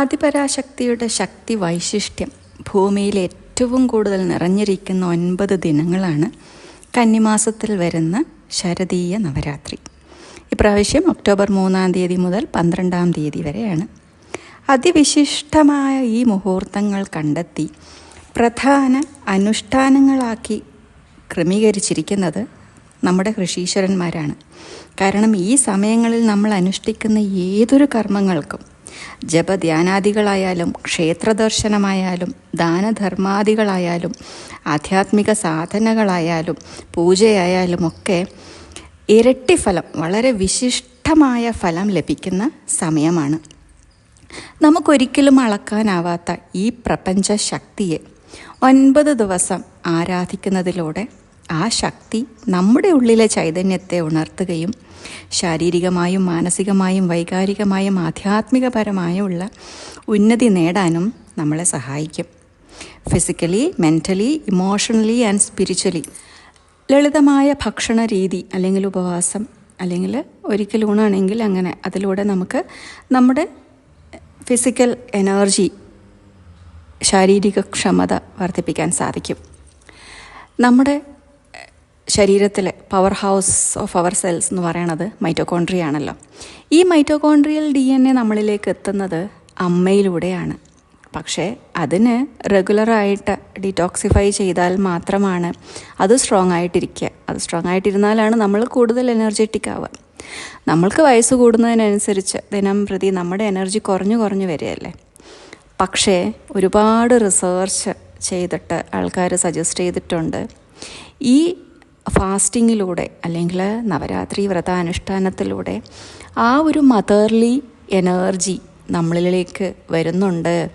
ആദിപരാശക്തിയുടെ ശക്തി വൈശിഷ്ട്യം ഭൂമിയിൽ ഏറ്റവും കൂടുതൽ നിറഞ്ഞിരിക്കുന്ന ഒൻപത് ദിനങ്ങളാണ് കന്നിമാസത്തിൽ വരുന്ന ശരതീയ നവരാത്രി. ഇപ്രാവശ്യം ഒക്ടോബർ മൂന്നാം തീയതി മുതൽ പന്ത്രണ്ടാം തീയതി വരെയാണ്. അതിവിശിഷ്ടമായ ഈ മുഹൂർത്തങ്ങൾ കണ്ടെത്തി പ്രധാന അനുഷ്ഠാനങ്ങളാക്കി ക്രമീകരിച്ചിരിക്കുന്നത് നമ്മുടെ കൃഷീശ്വരന്മാരാണ് കാരണം ഈ സമയങ്ങളിൽ നമ്മൾ അനുഷ്ഠിക്കുന്ന ഏതൊരു കർമ്മങ്ങൾക്കും ജപധ്യാനാദികളായാലും ക്ഷേത്രദർശനമായാലും ദാനധർമാദികളായാലും ആധ്യാത്മിക സാധനകളായാലും പൂജയായാലും ഒക്കെ ഇരട്ടി ഫലം വളരെ വിശിഷ്ടമായ ഫലം ലഭിക്കുന്ന സമയമാണ്. നമുക്കൊരിക്കലും അളക്കാനാവാത്ത ഈ പ്രപഞ്ച ശക്തിയെ ഒൻപത് ദിവസം ആരാധിക്കുന്നതിലൂടെ ആ ശക്തി നമ്മുടെ ഉള്ളിലെ ചൈതന്യത്തെ ഉണർത്തുകയും ശാരീരികമായും മാനസികമായും വൈകാരികമായും ആധ്യാത്മികപരമായുള്ള ഉന്നതി നേടാനും നമ്മളെ സഹായിക്കും. Physically mentally emotionally and spiritually ലളിതമായ ഭക്ഷണ രീതി അല്ലെങ്കിൽ ഉപവാസം അല്ലെങ്കിൽ ഒരിക്കൽ ഊണാണെങ്കിൽ അങ്ങനെ അതിലൂടെ നമുക്ക് നമ്മുടെ ഫിസിക്കൽ എനർജി ശാരീരിക ക്ഷമത വർദ്ധിപ്പിക്കാൻ സാധിക്കും. നമ്മുടെ ശരീരത്തിലെ power house of our cells എന്ന് പറയണത് മൈറ്റോകോൺട്രിയ ആണല്ലോ. ഈ മൈറ്റോകോൺട്രിയൽ ഡി എൻ എ നമ്മളിലേക്ക് എത്തുന്നത് അമ്മയിലൂടെയാണ്. പക്ഷേ അതിന് റെഗുലറായിട്ട് ഡിറ്റോക്സിഫൈ ചെയ്താൽ മാത്രമാണ് അത് സ്ട്രോങ് ആയിട്ടിരിക്കുക. അത് സ്ട്രോങ് ആയിട്ടിരുന്നാലാണ് നമ്മൾ കൂടുതൽ എനർജറ്റിക് ആവുക. നമ്മൾക്ക് വയസ്സ് കൂടുന്നതിനനുസരിച്ച് ദിനം പ്രതി നമ്മുടെ എനർജി കുറഞ്ഞു കുറഞ്ഞു വരികയല്ലേ. പക്ഷേ ഒരുപാട് റിസേർച്ച് ചെയ്തിട്ട് ആൾക്കാർ സജസ്റ്റ് ചെയ്തിട്ടുണ്ട് ഈ ഫാസ്റ്റിങ്ങിലൂടെ അല്ലെങ്കിൽ നവരാത്രി വ്രതാനുഷ്ഠാനത്തിലൂടെ ആ ഒരു മദർലി എനർജി നമ്മളിലേക്ക് വരുന്നുണ്ട്.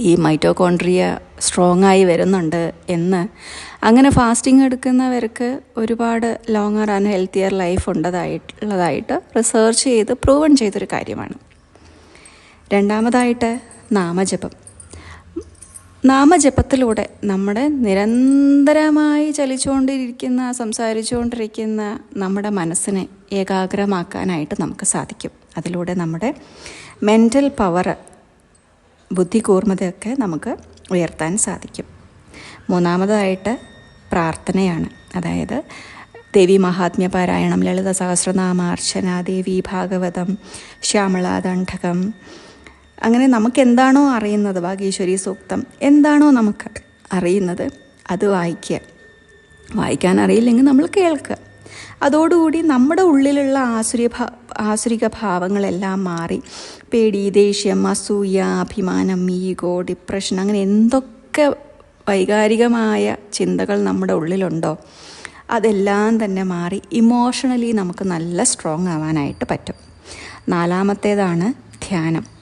ഈ മൈറ്റോകോൺട്രിയ സ്ട്രോങ് ആയി വരുന്നുണ്ട് എന്ന്. അങ്ങനെ ഫാസ്റ്റിംഗ് എടുക്കുന്നവർക്ക് ഒരുപാട് ലോങ്ങർ ആൻഡ് ഹെൽത്തിയർ ലൈഫ് ഉണ്ടതായിട്ടുള്ളതായിട്ട് റിസർച്ച് ചെയ്ത് പ്രൂവൺ ചെയ്തൊരു കാര്യമാണ്. രണ്ടാമതായിട്ട് നാമജപം. നാമജപത്തിലൂടെ നമ്മുടെ നിരന്തരമായി ചലിച്ചുകൊണ്ടിരിക്കുന്ന സംസാരിച്ചുകൊണ്ടിരിക്കുന്ന നമ്മുടെ മനസ്സിനെ ഏകാഗ്രമാക്കാനായിട്ട് നമുക്ക് സാധിക്കും. അതിലൂടെ നമ്മുടെ മെന്റൽ പവർ ബുദ്ധി കൂർമ്മതയൊക്കെ നമുക്ക് ഉയർത്താൻ സാധിക്കും. മൂന്നാമതായിട്ട് പ്രാർത്ഥനയാണ്. അതായത് ദേവി മഹാത്മ്യ പാരായണം ലളിത സഹസ്രനാമാർച്ചന ദേവി ഭാഗവതം ശ്യാമളാദണ്ഡകം അങ്ങനെ നമുക്ക് എന്താണോ അറിയുന്നത് ഭാഗീശ്വരി സൂക്തം എന്താണോ നമുക്ക് അറിയുന്നത് അത് വായിക്കുക. വായിക്കാൻ അറിയില്ലെങ്കിൽ നമ്മൾ കേൾക്കുക. അതോടുകൂടി നമ്മുടെ ഉള്ളിലുള്ള ആസുരി ആസുരിക ഭാവങ്ങളെല്ലാം മാറി. പേടി ദേഷ്യം അസൂയ അഭിമാനം ഈഗോ ഡിപ്രഷൻ അങ്ങനെ എന്തൊക്കെ വൈകാരികമായ ചിന്തകൾ നമ്മുടെ ഉള്ളിലുണ്ടോ അതെല്ലാം തന്നെ മാറി ഇമോഷണലി നമുക്ക് നല്ല സ്ട്രോങ് ആവാനായിട്ട് പറ്റും. നാലാമത്തേതാണ് ധ്യാനം.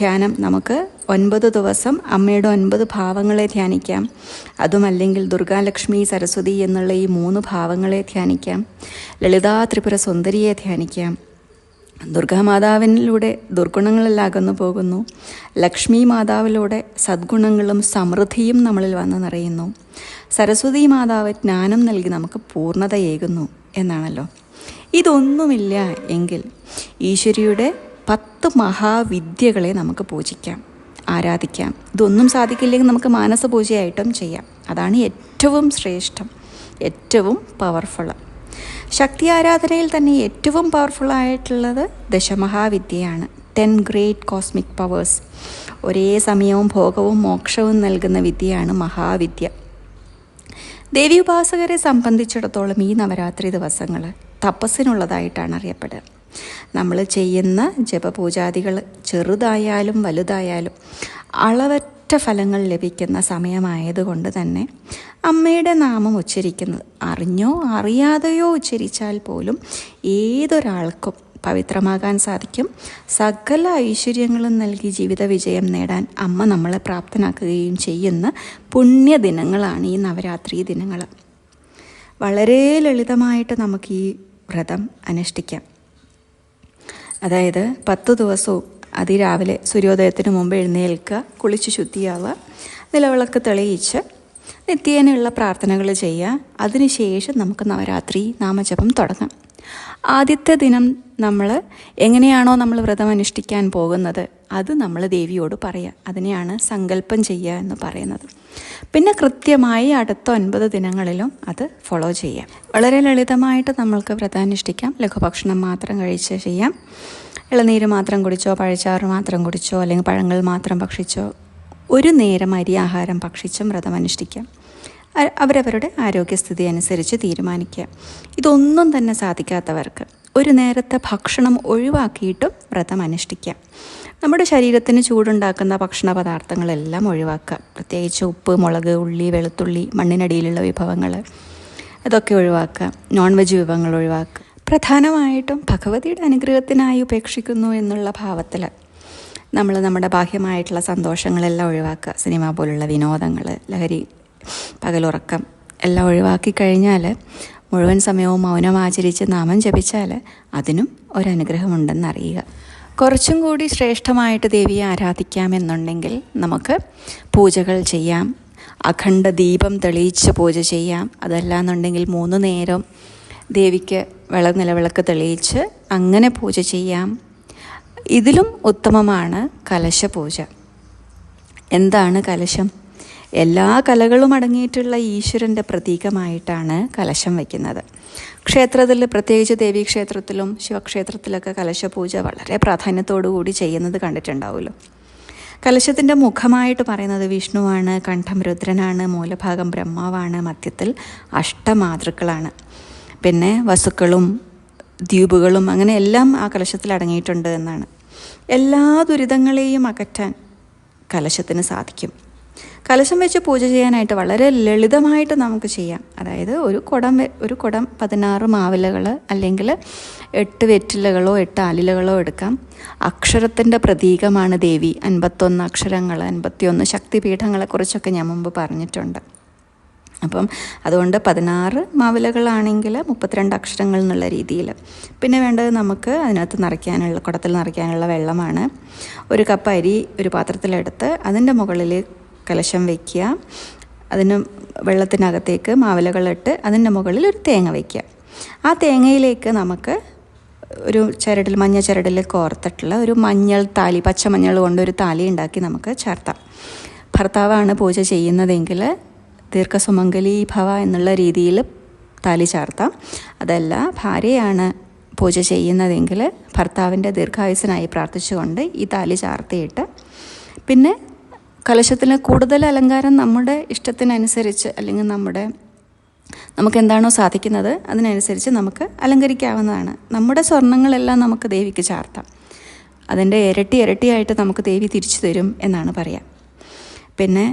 ധ്യാനം നമുക്ക് ഒൻപത് ദിവസം അമ്മയുടെ ഒൻപത് ഭാവങ്ങളെ ധ്യാനിക്കാം. അതുമല്ലെങ്കിൽ ദുർഗാലക്ഷ്മി സരസ്വതി എന്നുള്ള ഈ മൂന്ന് ഭാവങ്ങളെ ധ്യാനിക്കാം. ലളിതാ ത്രിപുര സുന്ദരിയെ ധ്യാനിക്കാം. ദുർഗാമാതാവിനിലൂടെ ദുർഗുണങ്ങളെല്ലാം അകന്നു പോകുന്നു. ലക്ഷ്മി മാതാവിലൂടെ സദ്ഗുണങ്ങളും സമൃദ്ധിയും നമ്മളിൽ വന്ന് നിറയുന്നു. സരസ്വതി മാതാവ് ജ്ഞാനം നൽകി നമുക്ക് പൂർണതയേകുന്നു എന്നാണല്ലോ. ഇതൊന്നുമില്ല എങ്കിൽ ഈശ്വരിയുടെ പത്ത് മഹാവിദ്യകളെ നമുക്ക് പൂജിക്കാം ആരാധിക്കാം. ഇതൊന്നും സാധിക്കില്ലെങ്കിൽ നമുക്ക് മാനസപൂജയായിട്ടും ചെയ്യാം. അതാണ് ഏറ്റവും ശ്രേഷ്ഠം ഏറ്റവും പവർഫുൾ ശക്തി ആരാധനയിൽ തന്നെ ഏറ്റവും പവർഫുൾ ആയിട്ടുള്ളത് ദശമഹാവിദ്യയാണ്. ടെൻ ഗ്രേറ്റ് കോസ്മിക് പവേഴ്സ് ഒരേ സമയവും ഭോഗവും മോക്ഷവും നൽകുന്ന വിദ്യയാണ് മഹാവിദ്യ. ദേവി ഉപാസകരെ സംബന്ധിച്ചിടത്തോളം ഈ നവരാത്രി ദിവസങ്ങൾ തപസ്സിനുള്ളതായിട്ടാണ് അറിയപ്പെടുക. നമ്മൾ ചെയ്യുന്ന ജപപൂജാദികൾ ചെറുതായാലും വലുതായാലും അളവറ്റ ഫലങ്ങൾ ലഭിക്കുന്ന സമയമായതുകൊണ്ട് തന്നെ അമ്മയുടെ നാമം ഉച്ചരിക്കുന്നത് അറിഞ്ഞോ അറിയാതെയോ ഉച്ചരിച്ചാൽ പോലും ഏതൊരാൾക്കും പവിത്രമാകാൻ സാധിക്കും. സകല ഐശ്വര്യങ്ങളും നൽകി ജീവിത വിജയം നേടാൻ അമ്മ നമ്മളെ പ്രാപ്തനാക്കുകയും ചെയ്യുന്ന പുണ്യ ദിനങ്ങളാണ് ഈ നവരാത്രി ദിനങ്ങൾ. വളരെ ലളിതമായിട്ട് നമുക്ക് ഈ വ്രതം അനുഷ്ഠിക്കാം. അതായത് പത്ത് ദിവസവും അതിരാവിലെ സൂര്യോദയത്തിന് മുമ്പ് എഴുന്നേൽക്കുക കുളിച്ച് ശുദ്ധിയാവുക നിലവിളക്ക് തെളിയിച്ച് നിത്യേനയുള്ള പ്രാർത്ഥനകൾ ചെയ്യുക. അതിനുശേഷം നമുക്ക് നവരാത്രി നാമജപം തുടങ്ങാം. ആദ്യത്തെ ദിനം നമ്മൾ എങ്ങനെയാണോ നമ്മൾ വ്രതം അനുഷ്ഠിക്കാൻ പോകുന്നത് അത് നമ്മൾ ദേവിയോട് പറയുക അതിനെയാണ് സങ്കല്പം ചെയ്യുക എന്ന് പറയുന്നത്. പിന്നെ കൃത്യമായി അടുത്ത ഒൻപത് ദിനങ്ങളിലും അത് ഫോളോ ചെയ്യാം. വളരെ ലളിതമായിട്ട് നമ്മൾക്ക് വ്രതം അനുഷ്ഠിക്കാം. ലഘുഭക്ഷണം മാത്രം കഴിച്ച് ചെയ്യാം. ഇളനീര് മാത്രം കുടിച്ചോ പഴച്ചാറ് മാത്രം കുടിച്ചോ അല്ലെങ്കിൽ പഴങ്ങൾ മാത്രം ഭക്ഷിച്ചോ ഒരു നേരം അരി ആഹാരം ഭക്ഷിച്ചും വ്രതം അനുഷ്ഠിക്കാം. അവരവരുടെ ആരോഗ്യസ്ഥിതി അനുസരിച്ച് തീരുമാനിക്കുക. ഇതൊന്നും തന്നെ സാധിക്കാത്തവർക്ക് ഒരു നേരത്തെ ഭക്ഷണം ഒഴിവാക്കിയിട്ടും വ്രതം അനുഷ്ഠിക്കാം നമ്മുടെ ശരീരത്തിന് ചൂടുണ്ടാക്കുന്ന ഭക്ഷണ പദാർത്ഥങ്ങളെല്ലാം ഒഴിവാക്കുക. പ്രത്യേകിച്ച് ഉപ്പ് മുളക് ഉള്ളി വെളുത്തുള്ളി മണ്ണിനടിയിലുള്ള വിഭവങ്ങൾ അതൊക്കെ ഒഴിവാക്കുക. നോൺ വെജ് വിഭവങ്ങൾ ഒഴിവാക്കുക. പ്രധാനമായിട്ടും ഭഗവതിയുടെ അനുഗ്രഹത്തിനായി ഉപേക്ഷിക്കുന്നു എന്നുള്ള ഭാവത്തിൽ നമ്മൾ നമ്മുടെ ബാഹ്യമായിട്ടുള്ള സന്തോഷങ്ങളെല്ലാം ഒഴിവാക്കുക. സിനിമ പോലുള്ള വിനോദങ്ങൾ ലഹരി പകലുറക്കം. എല്ലാം ഒഴിവാക്കി കഴിഞ്ഞാൽ മുഴുവൻ സമയവും മൗനം ആചരിച്ച് നാമം ജപിച്ചാൽ അതിനും ഒരനുഗ്രഹമുണ്ടെന്ന് അറിയുക കുറച്ചും കൂടി ശ്രേഷ്ഠമായിട്ട് ദേവിയെ ആരാധിക്കാമെന്നുണ്ടെങ്കിൽ നമുക്ക് പൂജകൾ ചെയ്യാം. അഖണ്ഡ ദീപം തെളിയിച്ച് പൂജ ചെയ്യാം. അതല്ലാന്നുണ്ടെങ്കിൽ മൂന്ന് നേരം ദേവിക്ക് വിള നിലവിളക്ക് തെളിയിച്ച് അങ്ങനെ പൂജ ചെയ്യാം. ഇതിലും ഉത്തമമാണ് കലശ പൂജ എന്താണ് കലശം? എല്ലാ കലകളും അടങ്ങിയിട്ടുള്ള ഈശ്വരന്റെ പ്രതീകമായിട്ടാണ് കലശം വയ്ക്കുന്നത്. ക്ഷേത്രത്തിൽ പ്രത്യേകിച്ച് ദേവീക്ഷേത്രത്തിലും ശിവക്ഷേത്രത്തിലൊക്കെ കലശപൂജ വളരെ പ്രാധാന്യത്തോടു കൂടി ചെയ്യുന്നത് കണ്ടിട്ടുണ്ടാവുമല്ലോ. കലശത്തിന്റെ മുഖമായിട്ട് പറയുന്നത് വിഷ്ണുവാണ് കണ്ഠം രുദ്രനാണ് മൂലഭാഗം ബ്രഹ്മാവാണ് മധ്യത്തിൽ അഷ്ടമാതൃക്കളാണ്. പിന്നെ വസുക്കളും ദ്വീപുകളും അങ്ങനെ എല്ലാം ആ കലശത്തിൽ അടങ്ങിയിട്ടുണ്ട് എന്നാണ്. എല്ലാ ദുരിതങ്ങളെയും അകറ്റാൻ കലശത്തിന് സാധിക്കും. കലശം വെച്ച് പൂജ ചെയ്യാനായിട്ട് വളരെ ലളിതമായിട്ട് നമുക്ക് ചെയ്യാം. അതായത് ഒരു കുടം ഒരു കുടം പതിനാറ് മാവിലകൾ അല്ലെങ്കിൽ എട്ട് വെറ്റിലകളോ എട്ട് ആലിലകളോ എടുക്കാം. അക്ഷരത്തിന്റെ പ്രതീകമാണ് ദേവി. അൻപത്തൊന്ന് അക്ഷരങ്ങൾ അൻപത്തിയൊന്ന് ശക്തിപീഠങ്ങളെക്കുറിച്ചൊക്കെ ഞാൻ മുമ്പ് പറഞ്ഞിട്ടുണ്ട്. അപ്പം അതുകൊണ്ട് പതിനാറ് മാവിലകളാണെങ്കിൽ മുപ്പത്തിരണ്ട് അക്ഷരങ്ങൾ എന്നുള്ള രീതിയിൽ. പിന്നെ വേണ്ടത് നമുക്ക് അതിനകത്ത് നിറയ്ക്കാനുള്ള കുടത്തിൽ നിറയ്ക്കാനുള്ള വെള്ളമാണ്. ഒരു കപ്പ് അരി ഒരു പാത്രത്തിലെടുത്ത് അതിന്റെ മുകളിൽ കലശം വയ്ക്കുക അതിന് വെള്ളത്തിനകത്തേക്ക് മാവിലകളിട്ട് അതിന്റെ മുകളിൽ ഒരു തേങ്ങ വയ്ക്കുക ആ തേങ്ങയിലേക്ക് നമുക്ക് ഒരു ചരടിൽ മഞ്ഞ ചരടിൽ കോർത്തിട്ടുള്ള ഒരു മഞ്ഞൾ താലി പച്ചമഞ്ഞൾ കൊണ്ട് ഒരു താലി ഉണ്ടാക്കി നമുക്ക് ചേർത്താം. ഭർത്താവാണ് പൂജ ചെയ്യുന്നതെങ്കിൽ ദീർഘസുമംഗലി ഭവ എന്നുള്ള രീതിയിൽ താലി ചാർത്താം. അതല്ല ഭാര്യയാണ് പൂജ ചെയ്യുന്നതെങ്കിൽ ഭർത്താവിന്റെ ദീർഘായുസനായി പ്രാർത്ഥിച്ചുകൊണ്ട് ഈ താലി ചാർത്തിയിട്ട് പിന്നെ കലശത്തിന് കൂടുതൽ അലങ്കാരം നമ്മുടെ ഇഷ്ടത്തിനനുസരിച്ച് അല്ലെങ്കിൽ നമ്മുടെ നമുക്ക് എന്താണോ സാധിക്കുന്നത് അതിനനുസരിച്ച് നമുക്ക് അലങ്കരിക്കാവുന്നതാണ്. നമ്മുടെ സ്വർണങ്ങളെല്ലാം നമുക്ക് ദേവിക്ക് ചാർത്താം. അതിന്റെ ഇരട്ടി ഇരട്ടിയായിട്ട് നമുക്ക് ദേവി തിരിച്ചു തരും എന്നാണ് പറയാം. പിന്നെ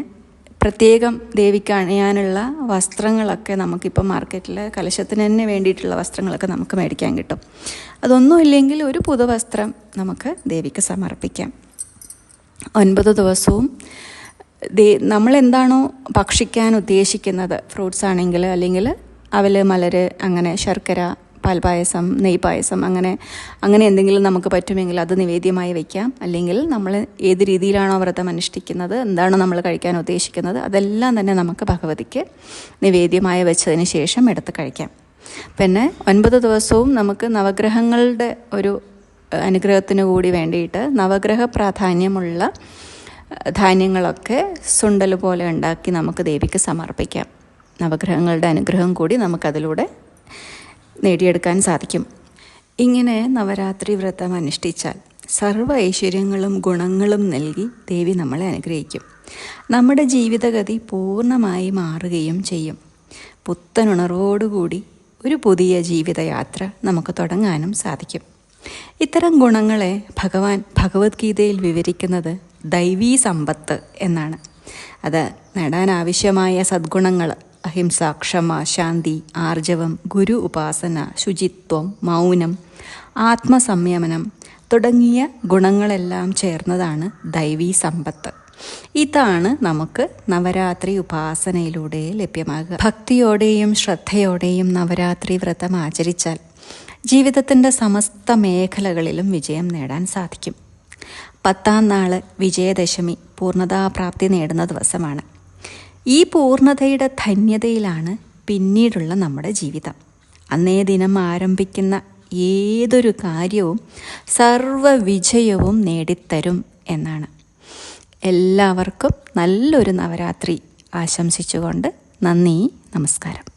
പ്രത്യേകം ദേവിക്ക് അണിയാനുള്ള വസ്ത്രങ്ങളൊക്കെ നമുക്കിപ്പോൾ മാർക്കറ്റിൽ കലശത്തിന് തന്നെ വേണ്ടിയിട്ടുള്ള വസ്ത്രങ്ങളൊക്കെ നമുക്ക് മേടിക്കാൻ കിട്ടും. അതൊന്നും ഇല്ലെങ്കിൽ ഒരു പുതുവസ്ത്രം നമുക്ക് ദേവിക്ക് സമർപ്പിക്കാം. ഒൻപത് ദിവസവും. നമ്മൾ എന്താണോ ഭക്ഷിക്കാൻ ഉദ്ദേശിക്കുന്നത്? ഫ്രൂട്ട്സ് ആണെങ്കിൽ അല്ലെങ്കിൽ അവൽ മലര് അങ്ങനെ ശർക്കര പാൽപായസം നെയ്പായസം അങ്ങനെ അങ്ങനെ എന്തെങ്കിലും നമുക്ക് പറ്റുമെങ്കിൽ അത് നിവേദ്യമായി വയ്ക്കാം അല്ലെങ്കിൽ നമ്മൾ ഏത് രീതിയിലാണോ വ്രതം അനുഷ്ഠിക്കുന്നത് എന്താണോ നമ്മൾ കഴിക്കാൻ ഉദ്ദേശിക്കുന്നത് അതെല്ലാം തന്നെ നമുക്ക് ഭഗവതിക്ക് നിവേദ്യമായി വെച്ചതിന് ശേഷം എടുത്ത് കഴിക്കാം. പിന്നെ ഒൻപത് ദിവസവും നമുക്ക് നവഗ്രഹങ്ങളുടെ ഒരു അനുഗ്രഹത്തിന് കൂടി വേണ്ടിയിട്ട് നവഗ്രഹ പ്രാധാന്യമുള്ള ധാന്യങ്ങളൊക്കെ സുണ്ടൽ പോലെ ഉണ്ടാക്കി നമുക്ക് ദേവിക്ക് സമർപ്പിക്കാം. നവഗ്രഹങ്ങളുടെ അനുഗ്രഹം കൂടി നമുക്കതിലൂടെ നേടിയെടുക്കാൻ സാധിക്കും. ഇങ്ങനെ നവരാത്രി വ്രതം അനുഷ്ഠിച്ചാൽ സർവ ഐശ്വര്യങ്ങളും ഗുണങ്ങളും നൽകി ദേവി നമ്മളെ അനുഗ്രഹിക്കും. നമ്മുടെ ജീവിതഗതി പൂർണമായി മാറുകയും ചെയ്യും. പുത്തനുണർവോടുകൂടി ഒരു പുതിയ ജീവിതയാത്ര നമുക്ക് തുടങ്ങാനും സാധിക്കും. ഇത്തരം ഗുണങ്ങളെ ഭഗവാൻ ഭഗവത്ഗീതയിൽ വിവരിക്കുന്നത് ദൈവീ സമ്പത്ത് എന്നാണ്. അത് നേടാൻ ആവശ്യമായ സദ്ഗുണങ്ങൾ അഹിംസ ക്ഷമ ശാന്തി ആർജവം ഗുരു ഉപാസന ശുചിത്വം മൗനം ആത്മസംയമനം തുടങ്ങിയ ഗുണങ്ങളെല്ലാം ചേർന്നതാണ് ദൈവീ സമ്പത്ത്. ഇതാണ് നമുക്ക് നവരാത്രി ഉപാസനയിലൂടെ ലഭ്യമാകുക. ഭക്തിയോടെയും ശ്രദ്ധയോടെയും നവരാത്രി വ്രതം ആചരിച്ചാൽ ജീവിതത്തിന്റെ സമസ്ത മേഖലകളിലും വിജയം നേടാൻ സാധിക്കും. പത്താം നാൾ വിജയദശമി പൂർണതാപ്രാപ്തി നേടുന്ന ദിവസമാണ്. ഈ പൂർണതയുടെ ധന്യതയിലാണ് പിന്നീടുള്ള നമ്മുടെ ജീവിതം. അന്നേ ദിനം ആരംഭിക്കുന്ന ഏതൊരു കാര്യവും സർവവിജയവും നേടിത്തരും എന്നാണ്. എല്ലാവർക്കും നല്ലൊരു നവരാത്രി ആശംസിച്ചുകൊണ്ട് നന്ദി നമസ്കാരം.